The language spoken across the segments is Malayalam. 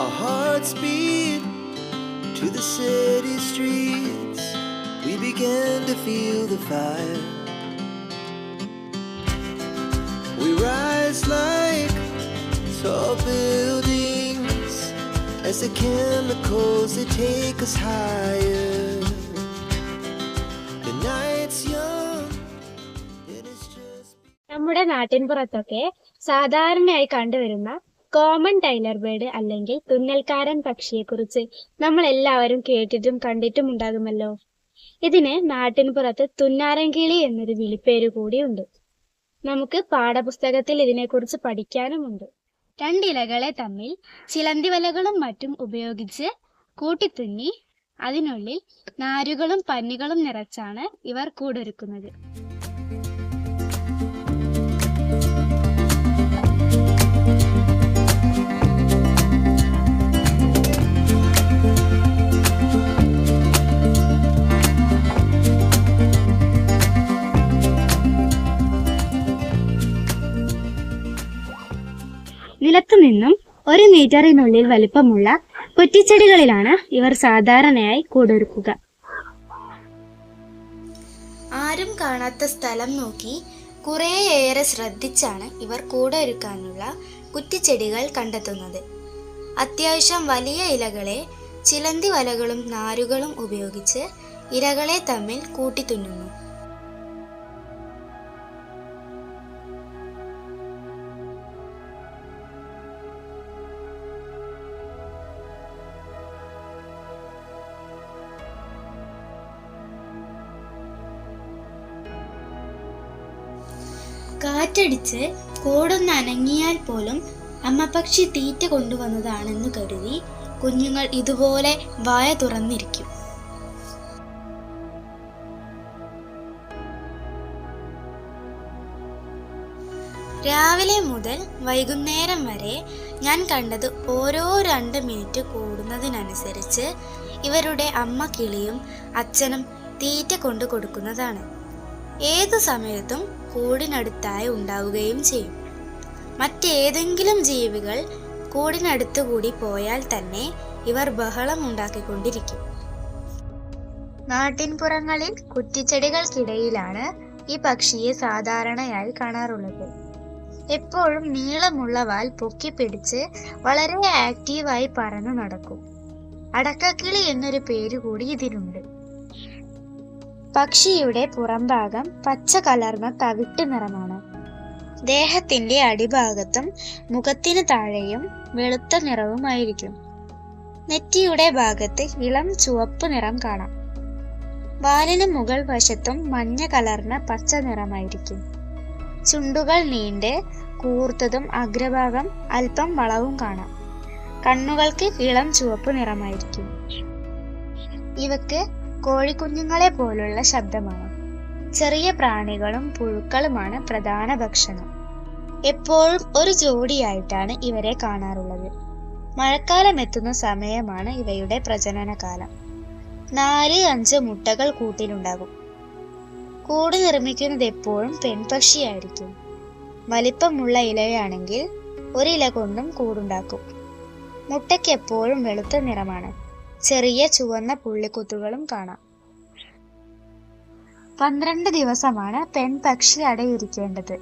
Our hearts beat to the city streets. We began to feel the fire. We rise like tall buildings as the chemicals they take us higher. The night's young, it is just. നമ്മുടെ നാട്ടിൻപുറത്തൊക്കെ സാധാരണയായി കണ്ടുവരുന്ന കോമൺ ടൈലർ ബേർഡ് അല്ലെങ്കിൽ തുന്നൽക്കാരൻ പക്ഷിയെക്കുറിച്ച് നമ്മൾ എല്ലാവരും കേട്ടിട്ടും കണ്ടിട്ടും ഉണ്ടാകുമല്ലോ. ഇതിന് നാട്ടിൻപുറത്ത് തുന്നാരങ്കിളി എന്നൊരു വിളിപ്പേര് കൂടിയുണ്ട് നമുക്ക് പാഠപുസ്തകത്തിൽ ഇതിനെക്കുറിച്ച് പഠിക്കാനുമുണ്ട്. രണ്ടിലകളെ തമ്മിൽ ചിലന്തി വലകളും മറ്റും ഉപയോഗിച്ച് കൂട്ടിത്തുന്നി അതിനുള്ളിൽ നാരുകളും പന്നികളും നിറച്ചാണ് ഇവർ കൂടൊരുക്കുന്നത്. നിന്നും ഒരു മീറ്ററിനുള്ളിൽ വലിപ്പമുള്ള കുറ്റിച്ചെടികളിലാണ് ഇവർ സാധാരണയായി കൂടൊരുക്കുക. ആരും കാണാത്ത സ്ഥലം നോക്കി കുറേയേറെ ശ്രദ്ധിച്ചാണ് ഇവർ കൂടൊരുക്കാനുള്ള കുറ്റിച്ചെടികൾ കണ്ടെത്തുന്നത്. അത്യാവശ്യം വലിയ ഇലകളെ ചിലന്തി വലകളും നാരുകളും ഉപയോഗിച്ച് ഇരകളെ തമ്മിൽ കൂട്ടിത്തുന്നുന്നു. കാറ്റടിച്ച് കോടൊന്ന് അനങ്ങിയാൽ പോലും അമ്മ പക്ഷി തീറ്റ കൊണ്ടുവന്നതാണെന്ന് കരുതി കുഞ്ഞുങ്ങൾ ഇതുപോലെ വായ തുറന്നിരിക്കും. രാവിലെ മുതൽ വൈകുന്നേരം വരെ ഞാൻ കണ്ടത് ഓരോ രണ്ട് മിനിറ്റ് കൂടുന്നതിനനുസരിച്ച് ഇവരുടെ അമ്മ കിളിയും അച്ഛനും തീറ്റ കൊണ്ടു കൊടുക്കുന്നതാണ്. ഏതു സമയത്തും കൂടിനടുത്തായി ഉണ്ടാവുകയും ചെയ്യും. മറ്റേതെങ്കിലും ജീവികൾ കൂടിനടുത്തുകൂടി പോയാൽ തന്നെ ഇവർ ബഹളം ഉണ്ടാക്കിക്കൊണ്ടിരിക്കും. നാട്ടിൻപുറങ്ങളിൽ കുറ്റിച്ചെടികൾക്കിടയിലാണ് ഈ പക്ഷിയെ സാധാരണയായി കാണാറുള്ളത്. എപ്പോഴും നീളമുള്ള വാൽ പൊക്കിപ്പിടിച്ച് വളരെ ആക്റ്റീവായി പറന്നു നടക്കും. അടക്കക്കിളി എന്നൊരു പേര് കൂടി ഇതിനുണ്ട് പക്ഷിയുടെ പുറംഭാഗം പച്ച കലർന്ന തവിട്ട് നിറമാണ്. ദേഹത്തിന്റെ അടിഭാഗത്തും മുഖത്തിന് താഴെയും വെളുത്ത നിറവുമായിരിക്കും. നെറ്റിയുടെ ഭാഗത്ത് ഇളം ചുവപ്പ് നിറം കാണാം. വാലിന് മുകൾ വശത്തും മഞ്ഞ കലർന്ന പച്ച നിറമായിരിക്കും. ചുണ്ടുകൾ നീണ്ട് കൂർത്തതും അഗ്രഭാഗം അല്പം വളവും കാണാം. കണ്ണുകൾക്ക് ഇളം ചുവപ്പ് നിറമായിരിക്കും. ഇവക്ക് കോഴിക്കുഞ്ഞുങ്ങളെ പോലുള്ള ശബ്ദമാണ്. ചെറിയ പ്രാണികളും പുഴുക്കളുമാണ് പ്രധാന ഭക്ഷണം. എപ്പോഴും ഒരു ജോഡിയായിട്ടാണ് ഇവരെ കാണാറുള്ളത്. മഴക്കാലം എത്തുന്ന സമയമാണ് ഇവയുടെ പ്രജനനകാലം. നാല് അഞ്ച് മുട്ടകൾ കൂട്ടിലുണ്ടാകും. കൂട് നിർമ്മിക്കുന്നത് എപ്പോഴും പെൺപക്ഷിയായിരിക്കും. വലിപ്പമുള്ള ഇലയാണെങ്കിൽ ഒരില കൊണ്ടും കൂടുണ്ടാക്കും. മുട്ടയ്ക്ക് എപ്പോഴും വെളുത്ത നിറമാണ്. ചെറിയ ചുവന്ന പുള്ളിക്കുത്തുകളും കാണാം. പന്ത്രണ്ട് ദിവസമാണ് പെൺപക്ഷി അടയിരിക്കേണ്ടത്.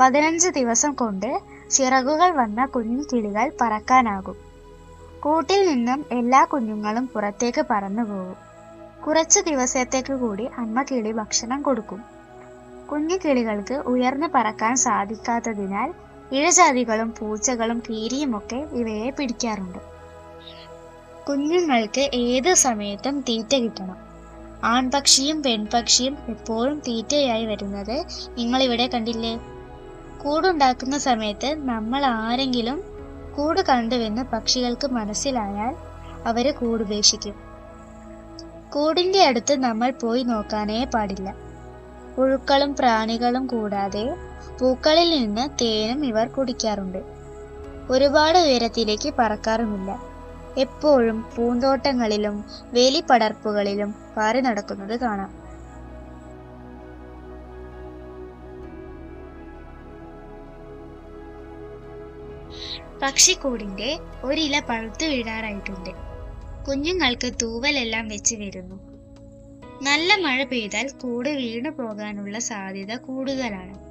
പതിനഞ്ച് ദിവസം കൊണ്ട് ചിറകുകൾ വന്ന കുഞ്ഞു കിളികൾ പറക്കാനാകും. കൂട്ടിൽ നിന്നും എല്ലാ കുഞ്ഞുങ്ങളും പുറത്തേക്ക് പറന്നു പോകും. കുറച്ച് ദിവസത്തേക്ക് കൂടി അമ്മ കിളി ഭക്ഷണം കൊടുക്കും. കുഞ്ഞു കിളികൾക്ക് ഉയർന്നു പറക്കാൻ സാധിക്കാത്തതിനാൽ ഇഴജാതികളും പൂച്ചകളും കീരിയുമൊക്കെ ഇവയെ പിടിക്കാറുണ്ട്. കുഞ്ഞുങ്ങൾക്ക് ഏത് സമയത്തും തീറ്റ കിട്ടണം. ആൺപക്ഷിയും പെൺപക്ഷിയും എപ്പോഴും തീറ്റയായി വരുന്നത് നിങ്ങൾ ഇവിടെ കണ്ടില്ലേ? കൂടുണ്ടാക്കുന്ന സമയത്ത് നമ്മൾ ആരെങ്കിലും കൂട് കണ്ടുവെന്ന് പക്ഷികൾക്ക് മനസ്സിലായാൽ അവർ കൂടുപേക്ഷിക്കും കൂടിന്റെ അടുത്ത് നമ്മൾ പോയി നോക്കാനേ പാടില്ല. പുഴുക്കളും പ്രാണികളും കൂടാതെ പൂക്കളിൽ നിന്ന് തേനും ഇവർ കുടിക്കാറുണ്ട്. ഒരുപാട് ഉയരത്തിലേക്ക് പറക്കാറുമില്ല. എപ്പോഴും പൂന്തോട്ടങ്ങളിലും വേലിപ്പടർപ്പുകളിലും പാറി നടക്കുന്നത് കാണാം. പക്ഷിക്കൂടിന്റെ ഒരില പഴുത്തു വീഴാറായിട്ടുണ്ട്. കുഞ്ഞുങ്ങൾക്ക് തൂവലെല്ലാം വെച്ച് വരുന്നു. നല്ല മഴ പെയ്താൽ കൂട് വീണു പോകാനുള്ള സാധ്യത കൂടുതലാണ്.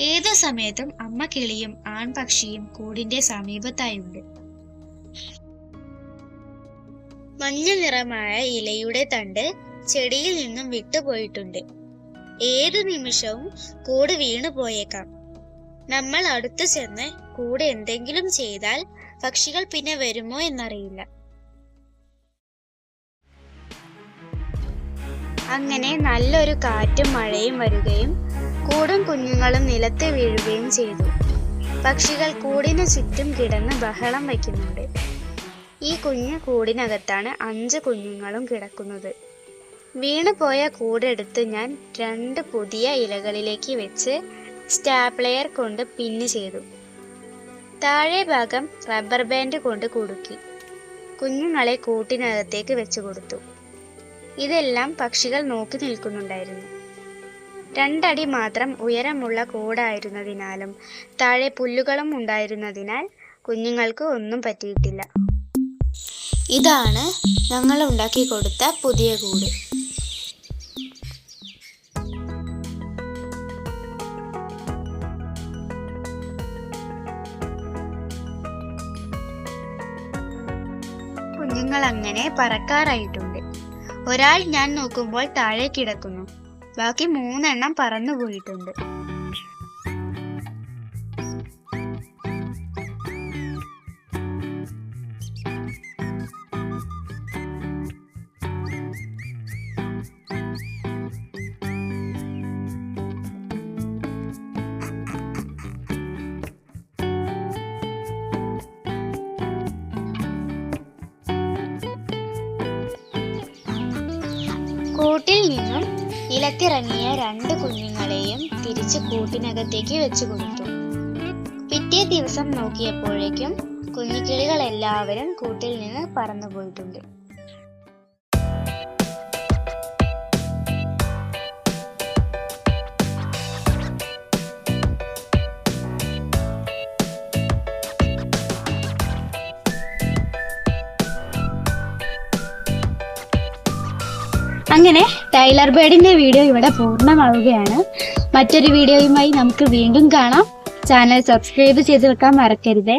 ഏതു സമയത്തും അമ്മ കിളിയും ആൺപക്ഷിയും കൂടിന്റെ സമീപത്തായുണ്ട്. മഞ്ഞ നിറമായ ഇലയുടെ തണ്ട് ചെടിയിൽ നിന്നും വിട്ടുപോയിട്ടുണ്ട്. ഏതു നിമിഷവും കൂട് വീണു പോയേക്കാം നമ്മൾ അടുത്തു ചെന്ന് കൂടെ എന്തെങ്കിലും ചെയ്താൽ പക്ഷികൾ പിന്നെ വരുമോ എന്നറിയില്ല. അങ്ങനെ നല്ലൊരു കാറ്റും മഴയും വരികയും കൂടും കുഞ്ഞുങ്ങളും നിലത്ത് വീഴുകയും ചെയ്തു. പക്ഷികൾ കൂടിനു ചുറ്റും കിടന്ന് ബഹളം വയ്ക്കുന്നുണ്ട്. ഈ കുഞ്ഞു കൂടിനകത്താണ് അഞ്ച് കുഞ്ഞുങ്ങളും കിടക്കുന്നത്. വീണുപോയ കൂടെടുത്ത് ഞാൻ രണ്ട് പുതിയ ഇലകളിലേക്ക് വെച്ച് സ്റ്റാപ്ലെയർ കൊണ്ട് പിന്ന് ചെയ്തു. താഴെ ഭാഗം റബ്ബർ ബാൻഡ് കൊണ്ട് കുടുക്കി. കുഞ്ഞുങ്ങളെ കൂട്ടിനകത്തേക്ക് വെച്ചു കൊടുത്തു. ഇതെല്ലാം പക്ഷികൾ നോക്കി നിൽക്കുന്നുണ്ടായിരുന്നു. രണ്ടടി മാത്രം ഉയരമുള്ള കൂടായിരുന്നതിനാലും താഴെ പുല്ലുകളും ഉണ്ടായിരുന്നതിനാൽ കുഞ്ഞുങ്ങൾക്ക് ഒന്നും പറ്റിയിട്ടില്ല. ഇതാണ് ഞങ്ങൾ ഉണ്ടാക്കി കൊടുത്ത പുതിയ കൂട്. കുഞ്ഞുങ്ങൾ അങ്ങനെ പറക്കാറായിട്ടുണ്ട്. ഒരാൾ ഞാൻ നോക്കുമ്പോൾ താഴെ കിടക്കുന്നു. ബാക്കി മൂന്നെണ്ണം പറന്നു പോയിട്ടുണ്ട് നിലത്തിറങ്ങിയ രണ്ട് കുഞ്ഞുങ്ങളെയും തിരിച്ച് കൂട്ടിനകത്തേക്ക് വെച്ചു കൊടുത്തു പിറ്റേ ദിവസം നോക്കിയപ്പോഴേക്കും കുഞ്ഞിക്കിളികൾ എല്ലാവരും കൂട്ടിൽ നിന്ന് പറന്നുപോയിട്ടുണ്ട് അങ്ങനെ ടൈലർ ബേഡിന്റെ വീഡിയോ ഇവിടെ പൂർണമാവുകയാണ്. മറ്റൊരു വീഡിയോയുമായി നമുക്ക് വീണ്ടും കാണാം. ചാനൽ സബ്സ്ക്രൈബ് ചെയ്ത് വെക്കാൻ മറക്കരുതേ.